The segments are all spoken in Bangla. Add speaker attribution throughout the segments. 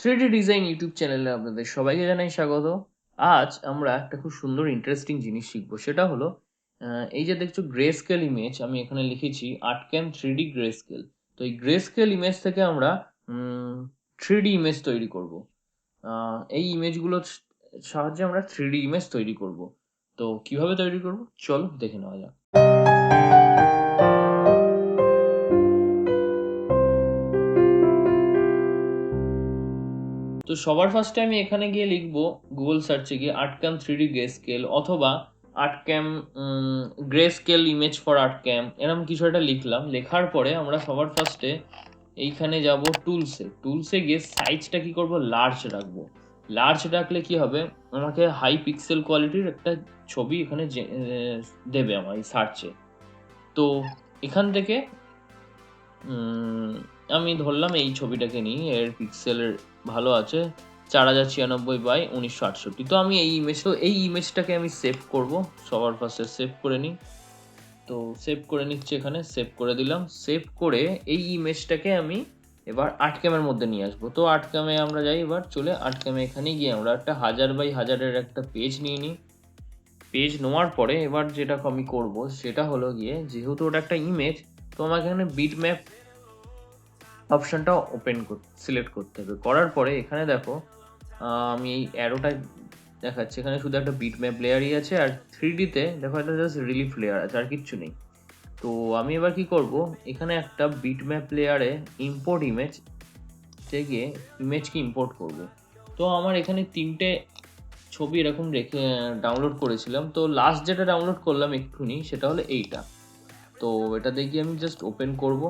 Speaker 1: থ্রিডি ডিজাইন ইউটিউব চ্যানেলে আপনাদের সবাইকে জানাই স্বাগত। আজ আমরা একটা খুব সুন্দর ইন্টারেস্টিং জিনিস শিখব, সেটা হলো এই যে দেখছ গ্রে স্কেল ইমেজ আমি এখানে লিখেছি ArtCAM three D greyscale তো এই গ্রে স্কেল ইমেজ থেকে আমরা থ্রিডি ইমেজ তৈরি করব। এই ইমেজগুলোর সাহায্যে আমরা থ্রিডি ইমেজ তৈরি করব। তো কীভাবে তৈরি করব? চলো দেখে নেওয়া যাক। তো সবার ফার্স্টে আমি এখানে গিয়ে লিখব গুগল সার্চে গিয়ে ArtCAM three D grey scale অথবা ArtCAM greyscale image for ArtCAM এরকম কিছু একটা লিখলাম। লেখার পরে আমরা সবার ফার্স্টে এইখানে যাব টুলসে টুলসে গিয়ে সাইজটা কি করব? লার্জ রাখব। লার্জ রাখলে কি হবে? আমাকে হাই পিক্সেল কোয়ালিটির একটা ছবি এখানে দেবে আমার এই সার্চে তো এখান থেকে আমি ধরলাম এই ছবিটাকে নিই এর পিক্সেলের ভালো আছে, চার হাজার ছিয়ানব্বই বাই উনিশশো আটষট্টি। তো আমি এই ইমেজ এই ইমেজটাকে আমি সেভ করব, সবার ফার্স্টে সেভ করে নিই। তো সেভ করে নিচ্ছি এখানে সেভ করে দিলাম। সেভ করে এই ইমেজটাকে আমি এবার আট ক্যামের মধ্যে নিয়ে আসব। তো আট ক্যামে আমরা যাই, এবার চলে আট ক্যামে এখানে গিয়ে আমরা একটা হাজার বাই হাজারের একটা পেজ নিয়ে নিই। পেজ নেওয়ার পরে এবার যেটা আমি করব, সেটা হলো গিয়ে, যেহেতু ওটা একটা ইমেজ তো আমাকে এখানে বিট ম্যাপ অপশনটা ওপেন সিলেক্ট করতে হবে। করার পরে এখানে দেখো আমি এই অ্যারোটা দেখাচ্ছি। এখানে শুধু একটা বিট ম্যাপ লেয়ারই আছে আর থ্রি ডিতে দেখো একটা জাস্ট রিলিফ লেয়ার আছে, আর কিচ্ছু নেই। তো আমি এবার কি করব? এখানে একটা বিট ম্যাপ লেয়ারে ইম্পোর্ট ইমেজ গিয়ে ইমেজকে ইম্পোর্ট করব। তো আমার এখানে তিনটে ছবি এরকম রেখে ডাউনলোড করেছিলাম। তো লাস্ট যেটা ডাউনলোড করলাম একটুনি সেটা হলো এইটা। তো এটা দেখি আমি জাস্ট ওপেন করব?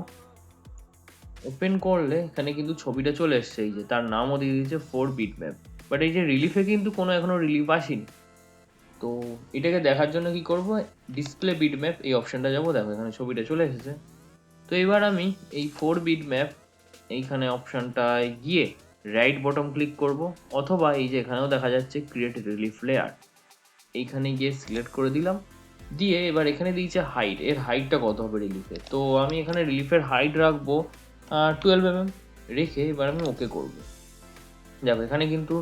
Speaker 1: ওপেন করলে এখানে কিন্তু ছবিটা চলে এসছে। এই যে তার নামও দিয়ে দিয়েছে ফোর বিট ম্যাপ বাট এই যে রিলিফে কিন্তু কোনো এখনও রিলিফ আসেনি। তো এটাকে দেখার জন্য কি করব? ডিসপ্লে বিট ম্যাপ এই অপশানটা যাব। দেখো এখানে ছবিটা চলে এসেছে। তো এবার আমি এই ফোর বিট ম্যাপ এইখানে অপশানটায় গিয়ে রাইট বটম ক্লিক করব। অথবা এই যে এখানেও দেখা যাচ্ছে ক্রিয়েট রিলিফ লেয়ার এইখানে গিয়ে সিলেক্ট করে দিলাম। দিয়ে এবার এখানে দিয়েছে হাইট এর হাইটটা কত হবে রিলিফে তো আমি এখানে রিলিফের হাইট রাখব। টুয়েলভ এম রেখে এবার আমি ওকে করব। দেখো, এখানে কিন্তু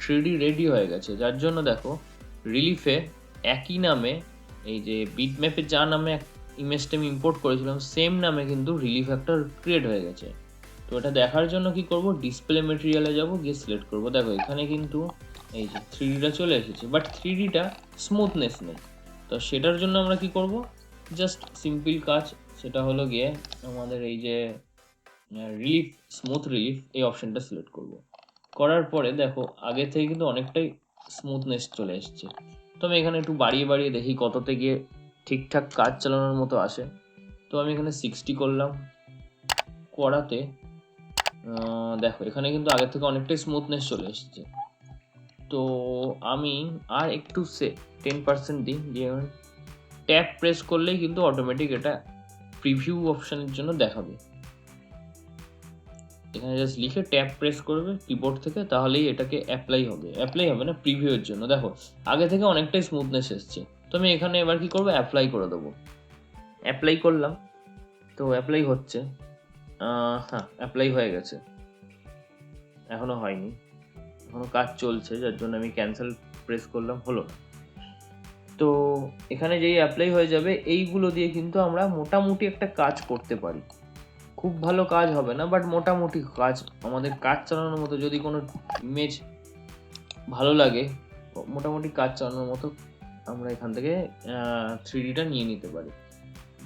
Speaker 1: থ্রি রেডি হয়ে গেছে। যার জন্য দেখো রিলিফে একই নামে, এই যে বিট ম্যাপে যা নামে ইমেজটা আমি ইম্পোর্ট করেছিলাম সেম নামে কিন্তু রিলিফ একটা ক্রিয়েট হয়ে গেছে। তো এটা দেখার জন্য কি করব? ডিসপ্লে মেটেরিয়ালে যাব, গিয়ে সিলেক্ট করব। দেখো, এখানে কিন্তু এই যে থ্রি ডিটা চলে এসেছে বাট থ্রি ডিটা স্মুথনেস নেই। তো সেটার জন্য আমরা কি করব? জাস্ট সিম্পল কাজ, সেটা হলো গিয়ে আমাদের এই যে রিলিফ স্মুথ রিলিফ এই অপশনটা সিলেক্ট করব। করার পরে দেখো, আগে থেকে কিন্তু অনেকটাই স্মুথনেস চলে এসছে। তো আমি এখানে একটু বাড়িয়ে বাড়িয়ে দেখি কততে গিয়ে ঠিকঠাক কাজ চালানোর মতো আসে। তো আমি এখানে সিক্সটি করলাম। করাতে দেখো, এখানে কিন্তু আগের থেকে অনেকটাই স্মুথনেস চলে এসছে। তো আমি আর একটু সে টেন পার্সেন্ট দিই, দিয়ে ট্যাপ প্রেস করলেই কিন্তু অটোমেটিক এটা প্রিভিউ অপশানের জন্য দেখাবে। এখানে জাস্ট লিখে ট্যাপ প্রেস করবে কিবোর্ড থেকে, তাহলেই এটাকে অ্যাপ্লাই হবে। অ্যাপ্লাই হবে না প্রিভিউয়ের জন্য। দেখো, আগে থেকে অনেকটাই স্মুথনেস এসছে। তো আমি এখানে এবার কি করব? অ্যাপ্লাই করে দেবো। অ্যাপ্লাই করলাম। তো অ্যাপ্লাই হচ্ছে। হ্যাঁ অ্যাপ্লাই হয়ে গেছে। এখনও হয়নি। এখনও কাজ চলছে, যার জন্য আমি ক্যান্সেল প্রেস করলাম। হলো। না তো এখানে যেই অ্যাপ্লাই হয়ে যাবে, এইগুলো দিয়ে কিন্তু আমরা মোটামুটি একটা কাজ করতে পারি। খুব ভালো কাজ হবে না বাট মোটামুটি কাজ, আমাদের কাজ চালানোর মতো যদি কোনো ইমেজ ভালো লাগে, মোটামুটি কাজ চালানোর মতো আমরা এখান থেকে থ্রি ডিটা নিয়ে নিতে পারি।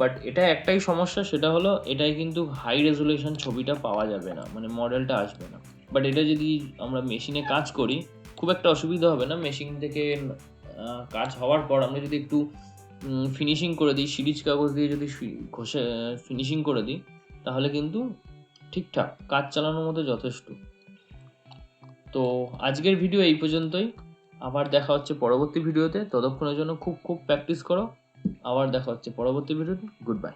Speaker 1: বাট এটা একটাই সমস্যা, সেটা হলো এটাই কিন্তু হাই রেজুলেশন ছবিটা পাওয়া যাবে না মানে মডেলটা আসবে না। বাট এটা যদি আমরা মেশিনে কাজ করি, খুব একটা অসুবিধা হবে না মেশিন থেকে কাজ হওয়ার পর আমরা যদি একটু ফিনিশিং করে দিই, সিরিজ কাগজ দিয়ে যদি ঘষে ফিনিশিং করে দিই তাহলে কিন্তু ঠিকঠাক, কাজ চালানোর মতো যথেষ্ট। তো আজকের ভিডিও এই পর্যন্তই। আবার দেখা হচ্ছে পরবর্তী ভিডিওতে। ততক্ষণের জন্য খুব খুব প্র্যাকটিস করো। আবার দেখা হচ্ছে পরবর্তী ভিডিওতে। Good bye